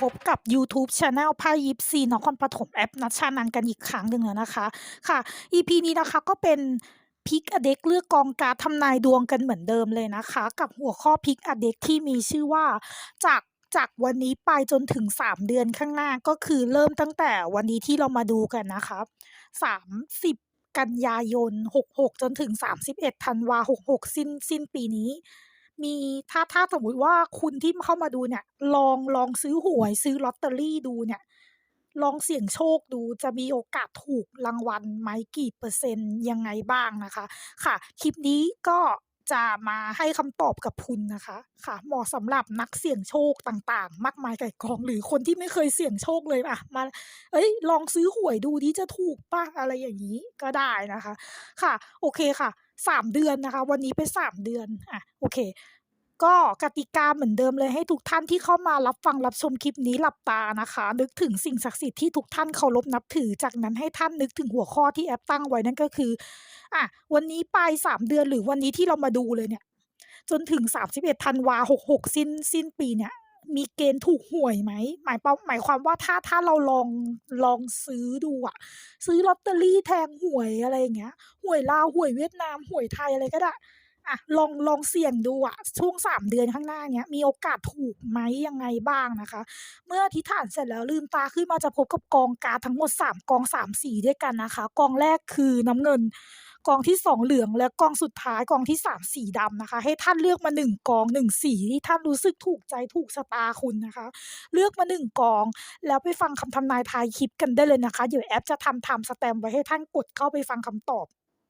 พบกับ YouTube Channel พ่ยิปซีนครปฐมแอปนัชชานันกันอีกครั้งหนึ่งแล้วนะคะ ค่ะ EP นี้นะคะก็เป็นพิกอเด็กเลือกกองการทำนายดวงกันเหมือนเดิมเลยนะคะ กับหัวข้อพิกอเด็กที่มีชื่อว่าจากจากวันนี้ไปจนถึง 3 เดือนข้างหน้าก็คือเริ่มตั้งแต่วันนี้ที่เรามาดูกันนะคะ30 กันยายน 66 จนถึง 31ธันวา66 สิ้นสิ้นปีนี้ มีถ้าถ้าสมมติว่าคุณที่เข้ามาดูเนี่ย ลองลองซื้อหวยซื้อลอตเตอรี่ดูเนี่ย ลองเสี่ยงโชคดูจะมีโอกาสถูกรางวัลไหมกี่เปอร์เซ็นต์ยังไงบ้างนะคะ ค่ะ คลิปนี้ก็จะมาให้คำตอบกับคุณนะคะ ค่ะ เหมาะสำหรับนักเสี่ยงโชคต่างๆ มากมายไก่กองหรือคนที่ไม่เคยเสี่ยงโชคเลยอะมา เอ้ย ลองซื้อหวยดูดิจะถูกป่ะอะไรอย่างนี้ก็ได้นะคะ ค่ะ โอเคค่ะ 3เดือนนะคะ วันนี้เป็น3เดือนอะโอเค ก็กติกาเหมือนเดิมเลยให้ทุกท่านที่เข้ามารับฟังรับชมคลิปนี้หลับตานะคะ นึกถึงสิ่งศักดิ์สิทธิ์ที่ทุกท่านเคารพนับถือจากนั้นให้ท่านนึกถึงหัวข้อที่แอปตั้งไว้นั่นก็คืออะวันนี้ไป3เดือนหรือวันนี้ที่เรามาดูเลยเนี่ยจนถึง 31ธันวา66สิ้นสิ้นปีเนี่ย มีเกณฑ์ถูกหวยไหมหมายเปาหมายความว่าถ้าถ้าเราลองลองซื้อดูอะซื้อลอตเตอรี่แทงหวยอะไรอย่างเงี้ยหวยลาวหวยเวียดนามหวยไทยอะไรก็ได้ อะลองลองเสี่ยงดูอะช่วง3เดือนข้างหน้าเนี้ยมีโอกาสถูกไหมยังไงบ้างนะคะ เมื่ออธิษฐานเสร็จแล้วลืมตาขึ้นมาจะพบกับกองการทั้งหมด 3 กอง3สีด้วยกันนะคะ กองแรกคือน้ำเงิน กองที่2เหลืองและกองสุดท้ายกองที่3สีดำนะคะ ให้ท่านเลือกมา1กอง1สีที่ท่านรู้สึกถูกใจถูกชะตาคุณนะคะ เลือกมา1กอง แล้วไปฟังคำทำนายทายคลิปกันได้เลยนะคะเดี๋ยวแอปจะทำ time stamp ไว้ให้ท่านกดเข้าไปฟังคำตอบ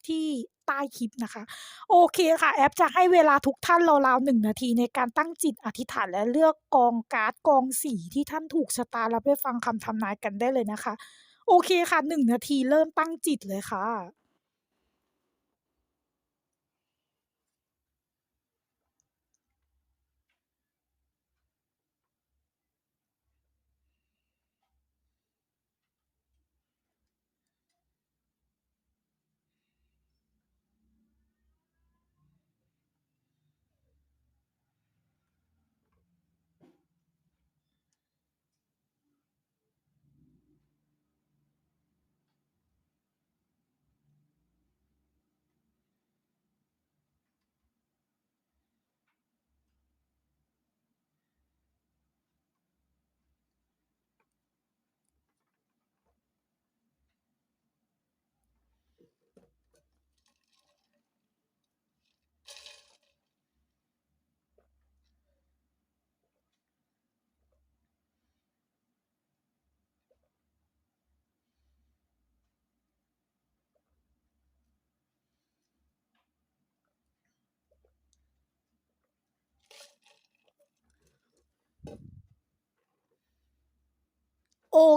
ที่ใต้คลิปนะคะ โอเคค่ะ แอปจะให้เวลาทุกท่านราวๆหนาทีในการตั้งจิตอธิษฐานและเลือกกองการ์ดกองสีที่ท่านถูกชะตาแล้วไปฟังคำทำนายกันได้เลยนะคะ โอเคค่ะหนึ่งนาทีเริ่มตั้งจิตเลยค่ะ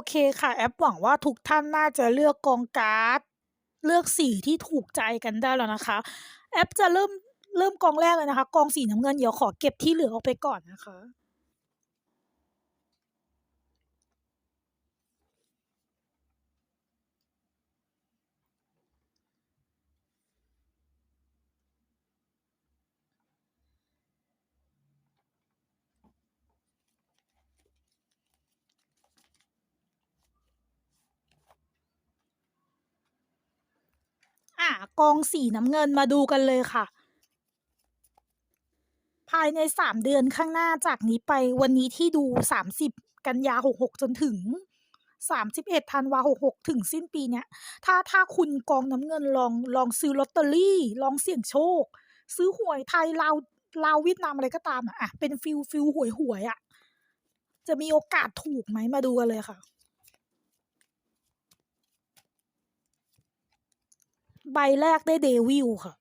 เคค่ะ แอปหวังว่าทุกท่านน่าจะเลือกกองการ์ด เลือกสีที่ถูกใจกันได้แล้วนะคะ แอปจะเริ่มเริ่มกองแรกเลยนะคะ กองสีน้ำเงินเดี๋ยวขอเก็บที่เหลือออกไปก่อนนะคะ อะกองสีน้ำเงินมาดูกันเลยค่ะ ภายใน3เดือนข้างหน้าจากนี้ไปวันนี้ที่ดู30กันยา66จนถึง31ธันวา66ถึงสิ้นปีเนี้ย ถ้าถ้าคุณกองน้ำเงินลองลองซื้อลอตเตอรี่ ลองเสี่ยงโชค ซื้อหวยไทยลาวลาวเวียดนามอะไรก็ตามอะอะเป็นฟิลฟิลหวยหวยๆอะจะมีโอกาสถูกไหมมาดูกันเลยค่ะ ใบแรกได้เดวิลค่ะ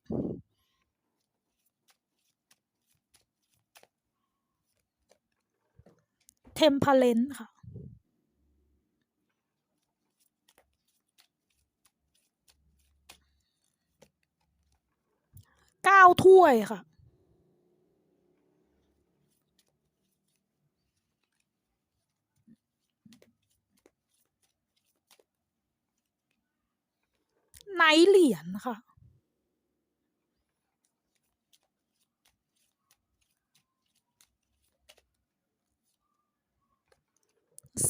เทมเพลนค่ะ เก้าถ้วยค่ะ ไนท์เหรี ยญค่ะ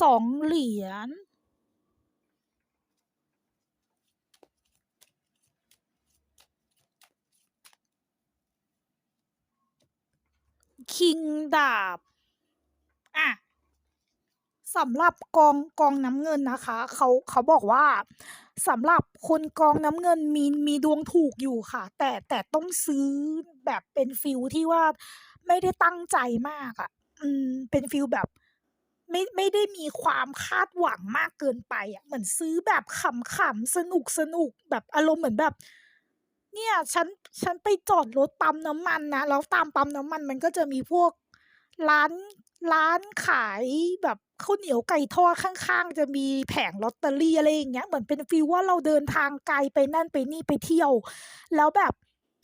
2เหรียญคิงดาบอะ สำหรับกองกองน้ำเงินนะคะเขาเขาบอกว่าสำหรับคนกองน้ำเงินมีมีดวงถูกอยู่ค่ะ แต่แต่ต้องซื้อแบบเป็นฟีลที่ว่าไม่ได้ตั้งใจมากอะอืม เป็นฟีลแบบ ไม่ไม่ได้มีความคาดหวังมากเกินไปอะเหมือนซื้อแบบขำๆสนุกๆแบบอารมณ์เหมือนแบบ เนี่ยฉันฉันไปจอดรถปั๊มน้ำมันนะแล้วตามปั๊มน้ำมันมันก็จะมีพวกร้าน ร้านขายแบบข้าวเหนียวไก่ทอดข้างๆ จะมีแผงลอตเตอรี่อะไรอย่างเงี้ยเหมือนเป็นฟีลว่าเราเดินทางไกลไปนั่นไปนี่ไปเที่ยว แล้วแบบ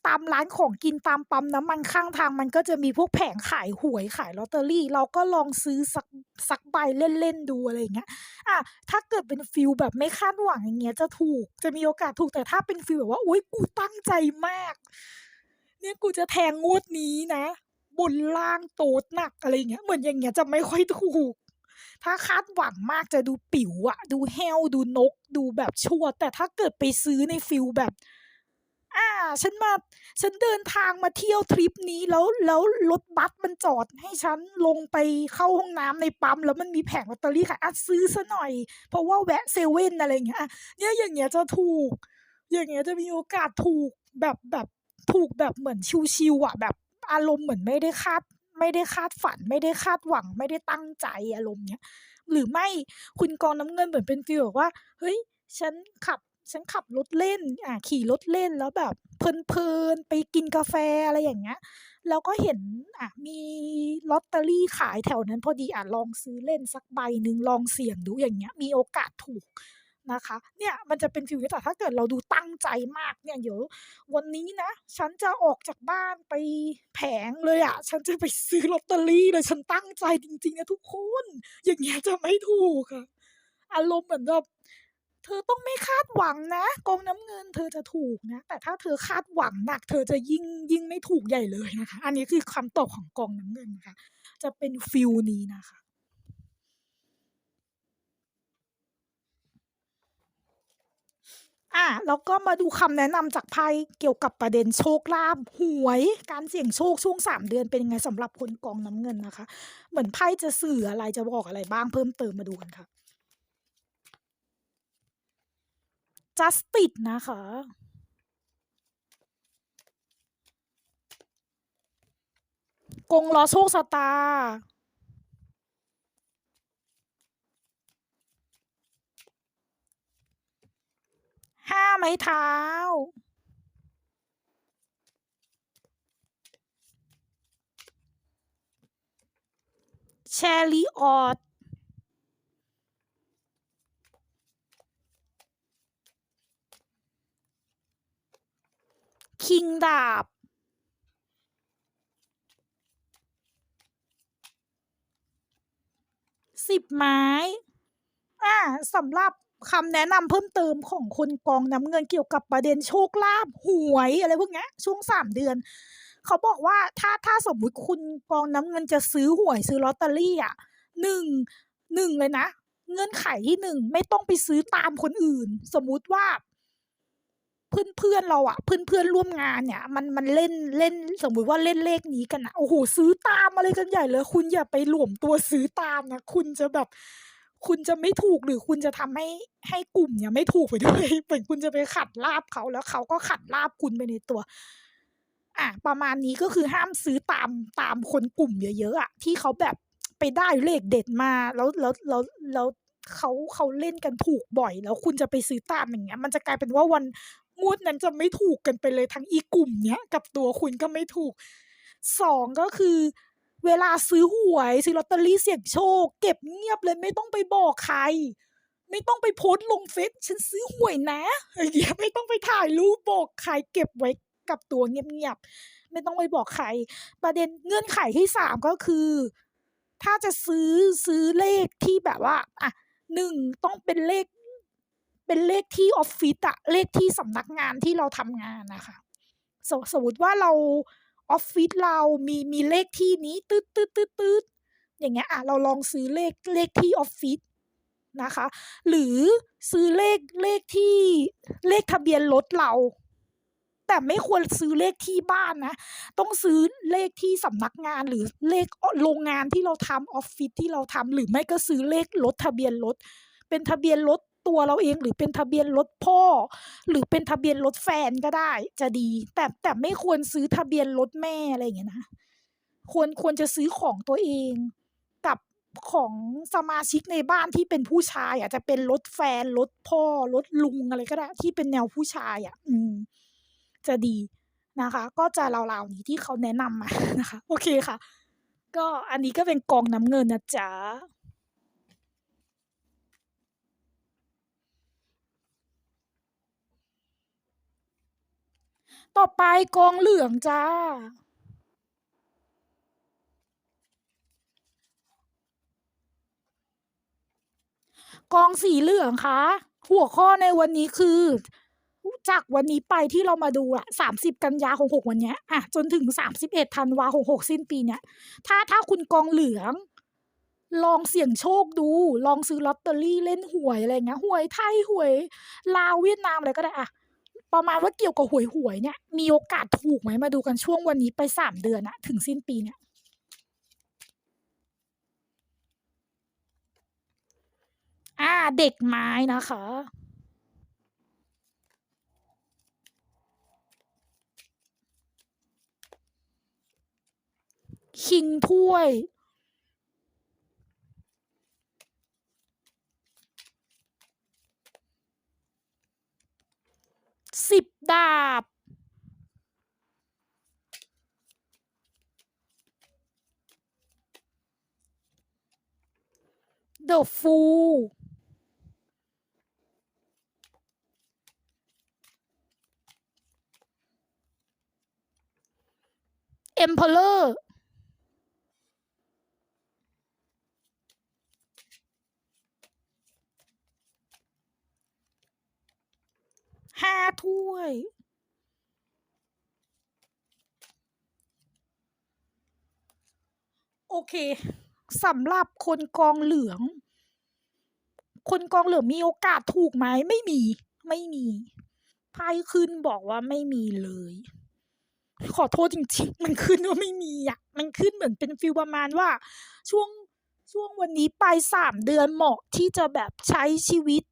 ตามร้านของกินตามปั๊มน้ำมันข้างทางมันก็จะมีพวกแผงขายหวยขายลอตเตอรี่ เราก็ลองซื้อสักสักใบเล่นๆดูอะไรอย่างเงี้ยอะถ้าเกิดเป็นฟีลแบบไม่คาดหวังอย่างเงี้ยจะถูกจะมีโอกาสถูกแต่ถ้าเป็นฟีลแบบว่าอุ๊ยกูตั้งใจมาก เนี่ยกูจะแทงงวดนี้นะ บนล่างโต๊ดหนักอะไรเงี้ยเหมือนอย่างเงี้ยจะไม่ค่อยถูก ถ้าคาดหวังมากจะดูปิ๋วอะดูแห้วดูนก ดูแบบชั่ว แต่ถ้าเกิดไปซื้อในฟีลแบบ อ่า ฉันมา ฉันเดินทางมาเที่ยวทริปนี้แล้วแล้วรถบัสมันจอดให้ฉันลงไปเข้าห้องน้ำในปั๊มแล้วมันมีแผงลอตเตอรี่ขายอะซื้อเสียหน่อย เพราะว่าแวะเซเว่นอะไรเงี้ยเนี่ยอย่างเงี้ยจะถูก อย่างเงี้ยจะมีโอกาสถูกแบบแบบถูกแบบเหมือนชิลๆอะแบบ อารมณ์เหมือนไม่ได้คาด ไม่ได้คาดฝัน ไม่ได้คาดหวัง ไม่ได้ตั้งใจอารมณ์เนี้ยหรือไม่คุณกองน้ำเงินเหมือนเป็นฟีลแบบว่า เฮ้ย ฉันขับฉันขับรถเล่น อ่าขี่รถเล่นแล้วแบบเพลินๆไปกินกาแฟอะไรอย่างเงี้ย แล้วก็เห็นอะมีลอตเตอรี่ขายแถวนั้นพอดีอะลองซื้อเล่นสักใบหนึ่งลองเสี่ยงดูอย่างเงี้ย มีโอกาสถูก นะคะ เนี่ยมันจะเป็นฟีลนี้แต่ถ้าเกิดเราดูตั้งใจมากเนี่ยเดี๋ยววันนี้นะ ฉันจะออกจากบ้านไปแผงเลยอะฉันจะไปซื้อลอตเตอรี่เลยฉันตั้งใจจริงๆนะทุกคน อย่างเงี้ยจะไม่ถูกอะอารมณ์เหมือนแบบเธอต้องไม่คาดหวังนะกองน้ำเงินเธอจะถูกนะ แต่ถ้าเธอคาดหวังหนัก เธอจะยิ่งยิ่งไม่ถูกใหญ่เลยนะคะ อันนี้คือคำตอบของกองน้ำเงินนะคะ จะเป็นฟีลนี้นะคะ อา แล้วก็มาดูคำแนะนำจากไพ่เกี่ยวกับประเด็นโชคลาภหวย การเสี่ยงโชคช่วง 3 เดือนเป็นยังไงสำหรับคนกองน้ำเงินนะคะ เหมือนไพ่จะสื่ออะไรจะบอกอะไรบ้างเพิ่มเติมมาดูกันค่ะ Justice นะคะ กงล้อโชคชะตาร์ 5ไม้เท้า Chariot คิงดาบ10ไม้อาสำหรับ คำแนะนำเพิ่มเติมของคนกองน้ำเงินเกี่ยวกับประเด็นโชคลาภหวยอะไรพวกนี้ช่วง3เดือน เขาบอกว่าถ้าถ้าสมมุติคุณกองน้ำเงินจะซื้อหวยซื้อลอตเตอรี่อะ1 1เลยนะ เงื่อนไขที่1ไม่ต้องไปซื้อตามคนอื่น สมมุติว่าเพื่อนๆเราอะเพื่อนๆร่วมงานเนี่ย มันมันเล่นเล่น สมมุติว่าเล่นเลขนี้กันนะโอ้โฮซื้อตามอะไรกันใหญ่เลย คุณอย่าไปหลวมตัวซื้อตามนะคุณจะแบบ คุณจะไม่ถูกหรือคุณจะทำให้ให้กลุ่มเนี่ยไม่ถูกไปด้วยเหมือนคุณจะไปขัดลาภเขาแล้วเขาก็ขัดลาภคุณไปในตัวอาประมาณนี้ก็คือห้ามซื้อตามตามคนกลุ่มเยอะๆอะที่เขาแบบไปได้เลขเด็ดมาแล้วแล้วแล้วแล้วเขาเขาเล่นกันถูกบ่อย แล้วคุณจะไปซื้อตามอย่างเงี้ย มันจะกลายเป็นว่าวันงวดนั้นจะไม่ถูกกันไปเลยทั้งอีกลุ่มเนี้ยกับตัวคุณก็ไม่ถูก2ก็คือ เวลาซื้อหวยซื้อลอตเตอรี่เสี่ยงโชค เก็บเงียบเลยไม่ต้องไปบอกใคร ไม่ต้องไปโพสต์ลงเฟซฉันซื้อหวยนะอย่างเงี้ยไม่ต้องไปถ่ายรูปบอกใครเก็บไว้กับตัวเงียบๆไม่ต้องไปบอกใคร ประเด็นเงื่อนไขที่3ก็คือ ถ้าจะซื้อซื้อเลขที่แบบว่าอะ1ต้องเป็นเลข เป็นเลขที่ออฟฟิศอะเลขที่สำนักงานที่เราทำงานนะคะสสมมติว่าเรา ออฟฟิศเรามีมีเลขที่นี้ตื๊ดๆๆๆอย่างเงี้ยอะเราลองซื้อเลขเลขที่ออฟฟิศนะคะ หรือซื้อเลขเลขที่เลขทะเบียนรถเรา แต่ไม่ควรซื้อเลขที่บ้านนะ ต้องซื้อเลขที่สำนักงานหรือเลขโรงงานที่เราทำออฟฟิศที่เราทำหรือไม่ก็ซื้อเลขรถทะเบียนรถเป็นทะเบียนรถ ตัวเราเอง หรือเป็นทะเบียนรถพ่อ หรือเป็นทะเบียนรถแฟนก็ได้ จะดี แต่แต่ไม่ควรซื้อทะเบียนรถแม่อะไรอย่างเงี้ยนะควรควรจะซื้อของตัวเองกับของสมาชิกในบ้านที่เป็นผู้ชายอาจจะเป็นรถแฟนรถพ่อรถลุงอะไรก็ได้ ที่เป็นแนวผู้ชายอะ อืม จะดีนะคะ ก็จะราวๆนี้ที่เขาแนะนำมานะคะ โอเคค่ะ ก็อันนี้ก็เป็นกองน้ำเงินนะจ๊ะ ต่อไปกองเหลืองจ้า กองสีเหลืองคะ หัวข้อในวันนี้คือจากวันนี้ไปที่เรามาดูอะสามสิบกันยาหกหกวันเนี้ยอะจนถึงสามสิบเอ็ดธันวาหกหกสิ้นปีเนี้ยถ้าถ้าคุณกองเหลือง ลองเสี่ยงโชคดู ลองซื้อลอตเตอรี่เล่นหวยอะไรเงี้ยหวยไทยหวย ลาวเวียดนามอะไรก็ได้อะ ประมาณว่าเกี่ยวกับหวยหวยเนี่ย มีโอกาสถูกไหมมาดูกันช่วงวันนี้ไปสามเดือนอะถึงสิ้นปีเนี่ยอ่าเด็กไม้นะคะคิงถ้วย สิบดาบ The Fool เอ็มพอเลอร์ ห้าถ้วย โอเคสำหรับคนกองเหลือง คนกองเหลืองมีโอกาสถูกไหมไม่มี ไม่มีไพ่ขึ้นบอกว่าไม่มีเลย ขอโทษจริง ๆ มันขึ้นว่าไม่มีอะ มันขึ้นเหมือนเป็นฟิลประมาณว่า ช่วงช่วงวันนี้ไปสามเดือนเหมาะที่จะแบบใช้ชีวิต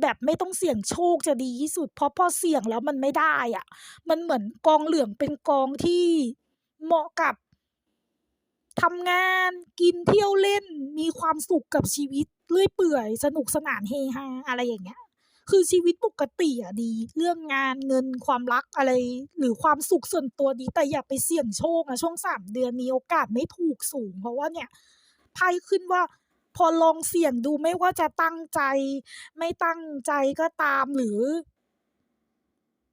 แบบไม่ต้องเสี่ยงโชคจะดีที่สุด เพราะพอเสี่ยงแล้วมันไม่ได้อะ มันเหมือนกองเหลืองเป็นกองที่เหมาะกับทำงานกินเที่ยวเล่นมีความสุขกับชีวิตเรื่อยเปื่อย สนุกสนานเฮฮาอะไรอย่างเงี้ย คือชีวิตปกติอะดี เรื่องงานเงินความรักอะไร หรือความสุขส่วนตัวดี แต่อย่าไปเสี่ยงโชคนะช่วงสามเดือนมีโอกาสไม่ถูกสูง เพราะว่าเนี่ยไพ่ขึ้นว่า พอลองเสี่ยงดูไม่ว่าจะตั้งใจ ไม่ตั้งใจก็ตามหรือ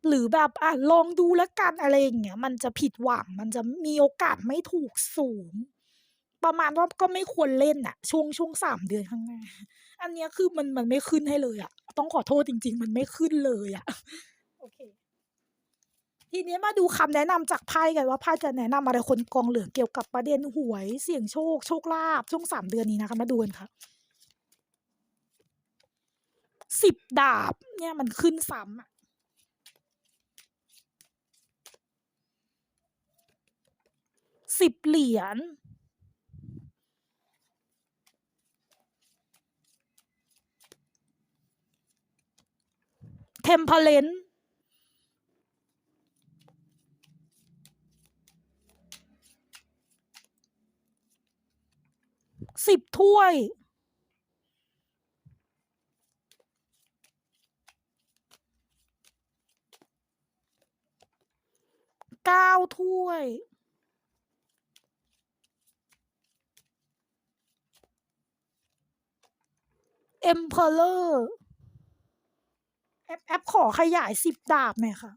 หรือแบบอะลองดูแล้วกันอะไรอย่างเงี้ยมันจะผิดหวังมันจะมีโอกาสไม่ถูกสูง ประมาณว่าก็ไม่ควรเล่นอะช่วงช่วงสามเดือนข้างหน้า อันเนี้ยคือมันมันไม่ขึ้นให้เลยอะต้องขอโทษจริง ๆ มันไม่ขึ้นเลยอะโอเค ทีนี้มาดูคำแนะนำจากไพ่กันว่าไพ่จะแนะนำอะไรคนกองเหลืองเกี่ยวกับประเด็นหวยเสี่ยงโชค โชคลาภช่วงสามเดือนนี้นะคะมาดูกันค่ะสิบดาบเนี่ยมันขึ้นซ้ำอะสิบเหรียญเทมเพลน สิบถ้วย เก้าถ้วย เอ็มเพลเลอร์แอปแอปขอขยายสิบดาบหน่อยค่ะ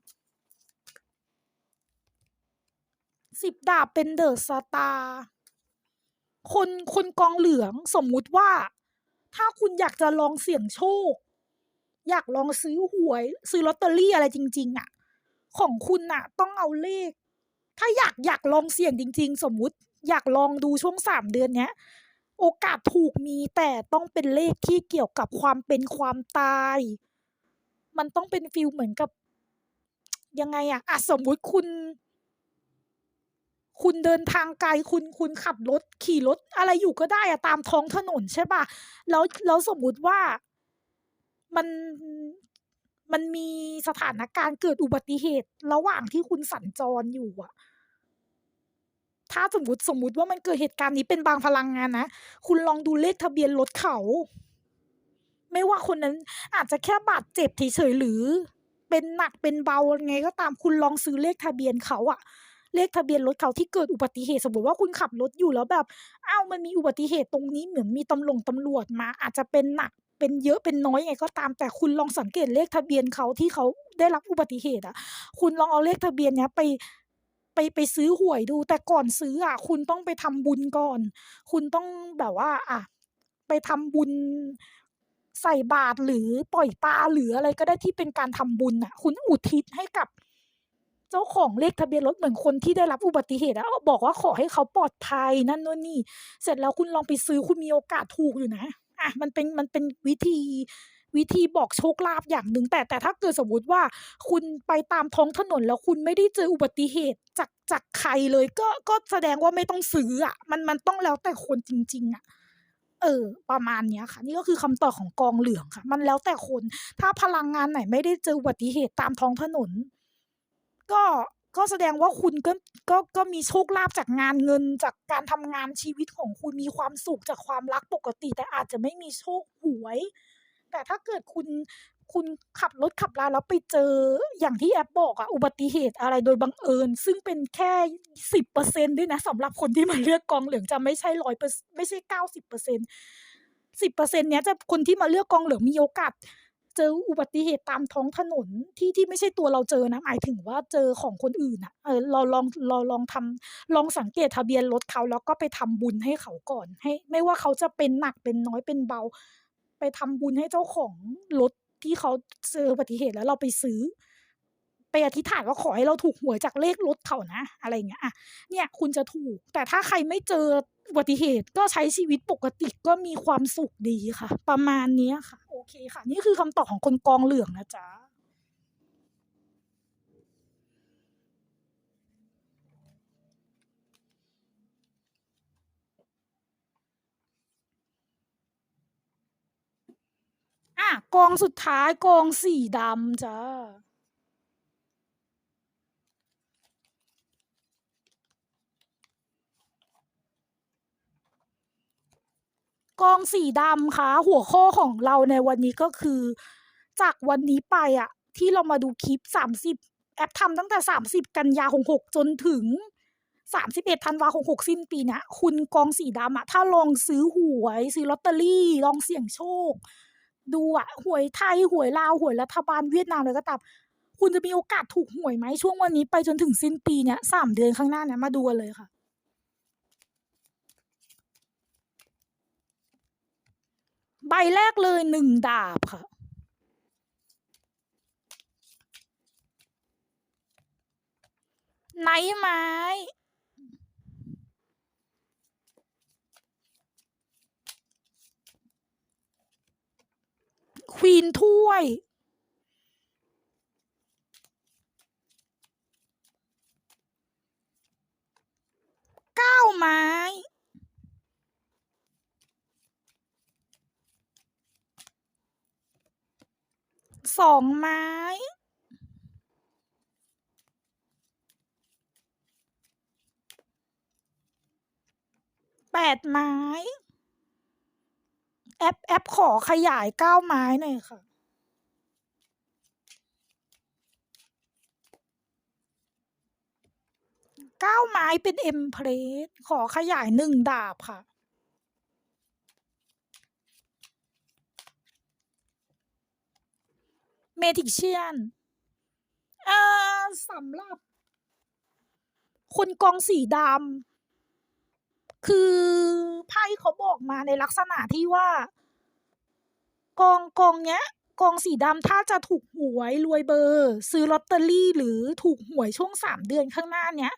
สิบดาบเป็นเดอะสตาร์ คนคนกองเหลืองสมมุติว่า ถ้าคุณอยากจะลองเสี่ยงโชค อยากลองซื้อหวย ซื้อลอตเตอรี่อะไรจริง ๆ อะ ของคุณน่ะ ต้องเอาเลข ถ้าอยากอยากลองเสี่ยงจริง ๆ สมมุติอยากลองดูช่วง3เดือนเนี้ยโอกาสถูกมีแต่ต้องเป็นเลขที่เกี่ยวกับความเป็นความตาย มันต้องเป็นฟีลเหมือนกับ ยังไงอะอะสมมุติคุณ คุณเดินทางไกลคุณคุณขับรถขี่รถอะไรอยู่ก็ได้อะตามท้องถนนใช่ปล่าแล้วแล้วสมมุติว่ามันมันมีสถานการณ์เกิดอุบัติเหตุ ระหว่างที่คุณสัญจรอยู่อะถ้าสมมติสมมติว่ามันเกิดเหตุการณ์นี้เป็นบางพลังงานนะคุณลองดูเลขทะเบียนรถเขา ไม่ว่าคนนั้นอาจจะแค่บาดเจ็บเฉยๆหรือ เป็นหนักเป็นเบาไงก็ตามคุณลองซื้อเลขทะเบียนเขาอะ เลขทะเบียนรถเขาที่เกิดอุบัติเหตุสมมุติว่าคุณขับรถอยู่แล้วแบบอ้าวมันมีอุบัติเหตุตรงนี้เหมือนมีตำหล่งตำรวจมา อาจจะเป็นหนักเป็นเยอะเป็นน้อยไงก็ตามแต่คุณลองสังเกตเลขทะเบียนเขาที่เขาได้รับอุบัติเหตุอะ คุณลองเอาเลขทะเบียนเนี้ยไปไปไปซื้อหวยดู แต่ก่อนซื้ออะ คุณต้องไปทำบุญก่อน คุณต้องแบบว่า อะ ไปทำบุญใส่บาตรหรือปล่อยปลาหรืออะไรก็ได้ที่เป็นการทำบุญน่ะ คุณอุทิศให้กับ เจ้าของเลขทะเบียนรถเหมือนคนที่ได้รับอุบัติเหตุอะบอกว่าขอให้เขาปลอดภัยนั่นโน่นนี่ เสร็จแล้วคุณลองไปซื้อคุณมีโอกาสถูกอยู่นะอะมันเป็นมันเป็นวิธีวิธีบอกโชคลาภอย่างหนึ่งแต่แต่ถ้าเกิดสมมติว่า คุณไปตามท้องถนนแล้วคุณไม่ได้เจออุบัติเหตุจากจากใครเลย ก็ก็แสดงว่าไม่ต้องซื้ออะ มันมันต้องแล้วแต่คนจริง ๆ อะ เออ ประมาณเนี้ยค่ะ นี่ก็คือคำตอบของกองเหลืองค่ะ มันแล้วแต่คน ถ้าพลังงานไหนไม่ได้เจออุบัติเหตุตามท้องถนน ก็ก็แสดงว่าคุณก็ก็ก็มีโชคลาภจากงานเงินจากการทำงานชีวิตของคุณมีความสุขจากความรักปกติ แต่อาจจะไม่มีโชคหวย แต่ถ้าเกิดคุณคุณขับรถขับราแล้วไปเจออย่างที่แอปบอกอะอุบัติเหตุอะไรโดยบังเอิญ ซึ่งเป็นแค่10%ด้วยนะสำหรับคนที่มาเลือกกองเหลืองจะไม่ใช่100เปอร์ไม่ใช่90% 10%เนี้ยจะคนที่มาเลือกกองเหลืองมีโอกาส เจออุบัติเหตุตามท้องถนนที่ที่ไม่ใช่ตัวเราเจอนะหมายถึงว่าเจอของคนอื่นน่ะเออเราลองเราลองทำลองสังเกตทะเบียนรถเขาแล้วก็ไปทำบุญให้เขาก่อนให้ ไม่ว่าเขาจะเป็นหนักเป็นน้อยเป็นเบา ไปทำบุญให้เจ้าของรถที่เขาเจออุบัติเหตุแล้วเราไปซื้อ อธิษฐานว่าขอให้เราถูกหวยจากเลขรถเขานะ อะไรเงี้ยอะเนี่ยคุณจะถูก แต่ถ้าใครไม่เจออุบัติเหตุก็ใช้ชีวิตปกติก็มีความสุขดีค่ะ ประมาณนี้ค่ะ โอเคค่ะ นี่คือคำตอบของคนกองเหลืองนะจ๊ะอะกองสุดท้ายกองสีดำจ้ะ กองสีดำคะหัวข้อของเราในวันนี้ก็คือ จากวันนี้ไปอะที่เรามาดูคลิป 30 แอปทำตั้งแต่ 30 กันยา66จนถึง 31ธันวา66สิ้นปีเนี้ยคุณกองสีดำอะถ้าลองซื้อหวยซื้อลอตเตอรี่ ลองเสี่ยงโชค ดูอะหวยไทยหวยลาวหวยรัฐบาลเวียดนามอะไรก็ตามคุณจะมีโอกาสถูกหวยไหมช่วงวันนี้ไปจนถึงสิ้นปีเนี้ย3เดือนข้างหน้าเนี้ยมาดูกันเลยค่ะ ใบแรกเลย1ดาบค่ะ ไนไม้ ควีนถ้วย9ไม้ 2ไม้8ไม้ แอปแอปขอขยาย9ไม้หน่อยค่ะ9ไม้เป็น Empress ขอขยาย1ดาบค่ะ Magician เอ่อสำหรับคนกองสีดำคือไพ่เขาบอกมาในลักษณะที่ว่า กองกองเนี้ย กองสีดำถ้าจะถูกหวยรวยเบอร์ ซื้อลอตเตอรี่หรือถูกหวยช่วง3เดือนข้างหน้าเนี้ย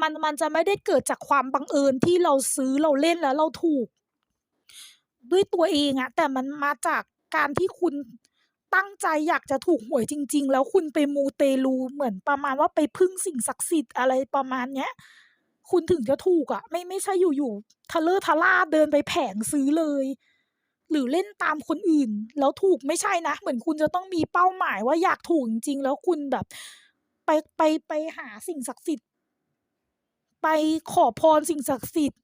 มันมันจะไม่ได้เกิดจากความบังเอิญที่เราซื้อเราเล่นแล้วเราถูก ด้วยตัวเองอะแต่มันมาจากการที่คุณ ตั้งใจอยากจะถูกหวยจริง ๆ แล้วคุณไปมูเตลูเหมือนประมาณว่าไปพึ่งสิ่งศักดิ์สิทธิ์อะไรประมาณเนี้ย คุณถึงจะถูกอะไม่ไม่ใช่อยู่ๆทะเลทะล่าเดินไปแผงซื้อเลย หรือเล่นตามคนอื่น แล้วถูกไม่ใช่นะ เหมือนคุณจะต้องมีเป้าหมายว่าอยากถูกจริงๆแล้วคุณแบบ ไปไปไปหาสิ่งศักดิ์สิทธิ์ไปขอพรสิ่งศักดิ์สิทธิ์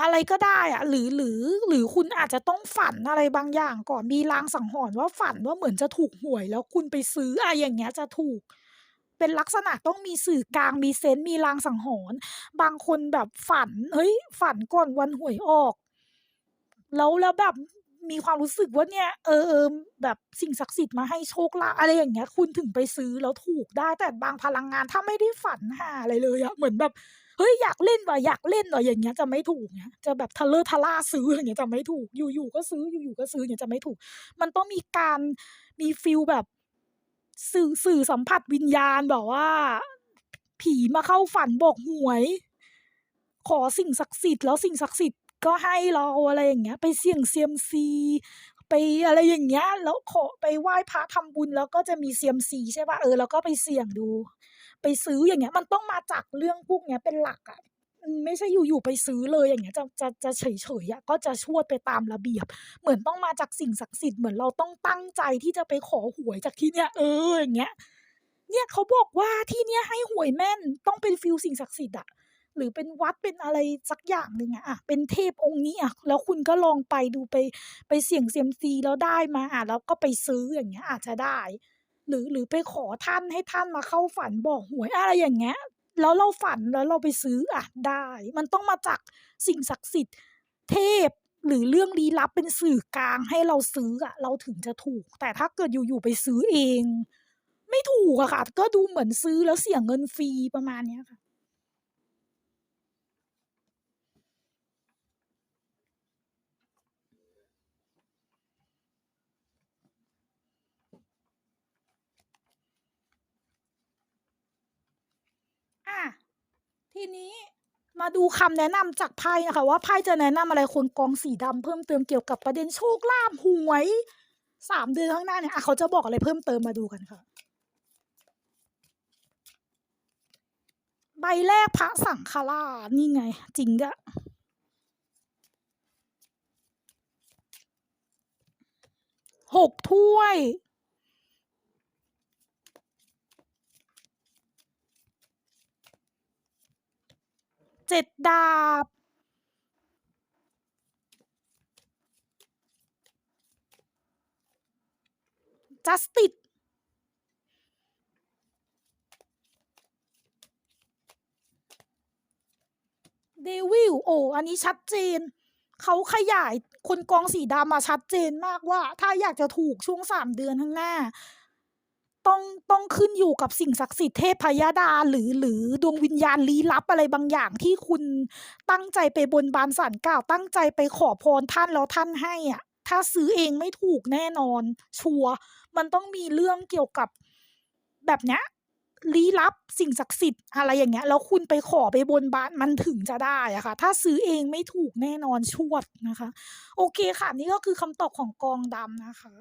อะไรก็ได้อะหรือหรือหรือคุณอาจจะต้องฝันอะไรบางอย่างก่อนมีลางสังหรณ์ว่าฝันว่าเหมือนจะถูกหวยแล้วคุณไปซื้ออาอย่างเงี้ยจะถูก เป็นลักษณะต้องมีสื่อกลางมีเซนส์มีลางสังหรณ์บางคนแบบฝันเฮ้ยฝันก่อนวันหวยออก แล้วแล้วแบบมีความรู้สึกว่าเนี่ยเออๆแบบสิ่งศักดิ์สิทธิ์มาให้โชคลาภอะไรอย่างเงี้ย คุณถึงไปซื้อแล้วถูกได้แต่บางพลังงานถ้าไม่ได้ฝันหาอะไรเลยอะเหมือนแบบ เฮ้ยอยากเล่นว่ะอยากเล่นว่ะอย่างเงี้ยจะไม่ถูกไงจะแบบทะเลอะทะล่าซื้ออย่างเงี้ยจะไม่ถูก อยู่ๆก็ซื้ออยู่ๆก็ซื้ออย่างเงี้ยจะไม่ถูก มันต้องมีการมีฟีลแบบสื่อสื่อสัมผัสวิญญาณแบบว่า ผีมาเข้าฝันบอกหวย ขอสิ่งศักดิ์สิทธิ์แล้วสิ่งศักดิ์สิทธิ์ก็ให้เราอะไรอย่างเงี้ย ไปเสี่ยงเซียมซีไปอะไรอย่างเงี้ย แล้วขอไปไหว้พระทำบุญแล้วก็จะมีเซียมซีใช่เปล่าเออเราก็ไปเสี่ยงดู ไปซื้ออย่างเงี้ย มันต้องมาจากเรื่องพวกเนี้ยเป็นหลักอะไม่ใช่อยู่ๆไปซื้อเลยอย่างเงี้ยจะจะจะเฉยๆอะก็จะชวดไปตามระเบียบ เหมือนต้องมาจากสิ่งศักดิ์สิทธิ์เหมือนเราต้องตั้งใจที่จะไปขอหวยจากที่เนี่ยเอออย่างเงี้ยเนี่ยเขาบอกว่าที่เนี่ยให้หวยแม่นต้องเป็นฟีลสิ่งศักดิ์สิทธิ์อะหรือเป็นวัดเป็นอะไรสักอย่างหนึ่งอะอะเป็นเทพองค์นี้อะแล้วคุณก็ลองไปดูไปไปเสี่ยงเซียมซีแล้วได้มาอาแล้วก็ไปซื้ออย่างเงี้ยอาจจะได้ หรือหรือไปขอท่านให้ท่านมาเข้าฝันบอกหวยอะไรอย่างเงี้ย แล้วเราฝันแล้วเราไปซื้ออะได้ มันต้องมาจากสิ่งศักดิ์สิทธิ์เทพหรือเรื่องลี้ลับเป็นสื่อกลางให้เราซื้ออะเราถึงจะถูก แต่ถ้าเกิดอยู่ๆไปซื้อเอง ไม่ถูกอะค่ะ ก็ดูเหมือนซื้อแล้วเสียเงินฟรีประมาณเนี้ยค่ะ อา ทีนี้มาดูคำแนะนำจากไพ่นะคะ ว่าไพ่จะแนะนำอะไรคนกองสีดำเพิ่มเติมเกี่ยวกับประเด็นโชคลาภหวย3เดือนข้างหน้าเนี่ยอะเขาจะบอกอะไรเพิ่มเติมมาดูกันค่ะ ใบแรกพระสังฆราชนี่ไง จริงด้วย6ถ้วย 7ดดาบ Justice Devil โอ้อันนี้ชัดเจน เขาขยายคนกองสีดำอะชัดเจนมากว่า ถ้าอยากจะถูกช่วง3เดือนข้างหน้า ต้องต้องขึ้นอยู่กับสิ่งศักดิ์สิทธิ์เทพยดาหรือหรือดวงวิญญาณลี้ลับอะไรบางอย่างที่คุณตั้งใจไปบนบานศาลกล่าว ตั้งใจไปขอพรท่านแล้วท่านให้อะถ้าซื้อเองไม่ถูกแน่นอน ชัวร์มันต้องมีเรื่องเกี่ยวกับแบบเนี้ยลี้ลับสิ่งศักดิ์สิทธิ์อะไรอย่างเงี้ยแล้วคุณไปขอไปบนบานมันถึงจะได้อะค่ะ ถ้าซื้อเองไม่ถูกแน่นอนชวดนะคะ โอเคค่ะ นี่ก็คือคำตอบของกองดำนะคะ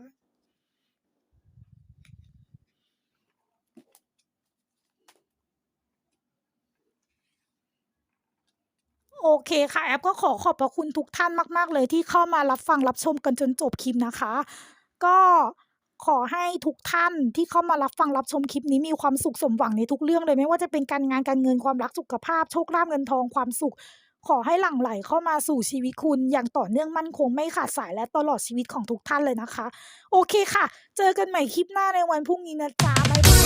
โอเคค่ะ แอปก็ขอขอบพระคุณทุกท่านมาก ๆ เลยที่เข้ามารับฟังรับชมกันจนจบคลิปนะคะ ก็ขอให้ทุกท่านที่เข้ามารับฟังรับชมคลิปนี้มีความสุขสมหวังในทุกเรื่องเลยไม่ว่าจะเป็นการงานการเงินความรักสุขภาพโชคลาภเงินทองความสุข ขอให้หลั่งไหลเข้ามาสู่ชีวิตคุณ อย่างต่อเนื่องมั่นคงไม่ขาดสายและตลอดชีวิตของทุกท่านเลยนะคะ โอเคค่ะ เจอกันใหม่คลิปหน้าในวันพรุ่งนี้นะจ๊ะบ๊ายบาย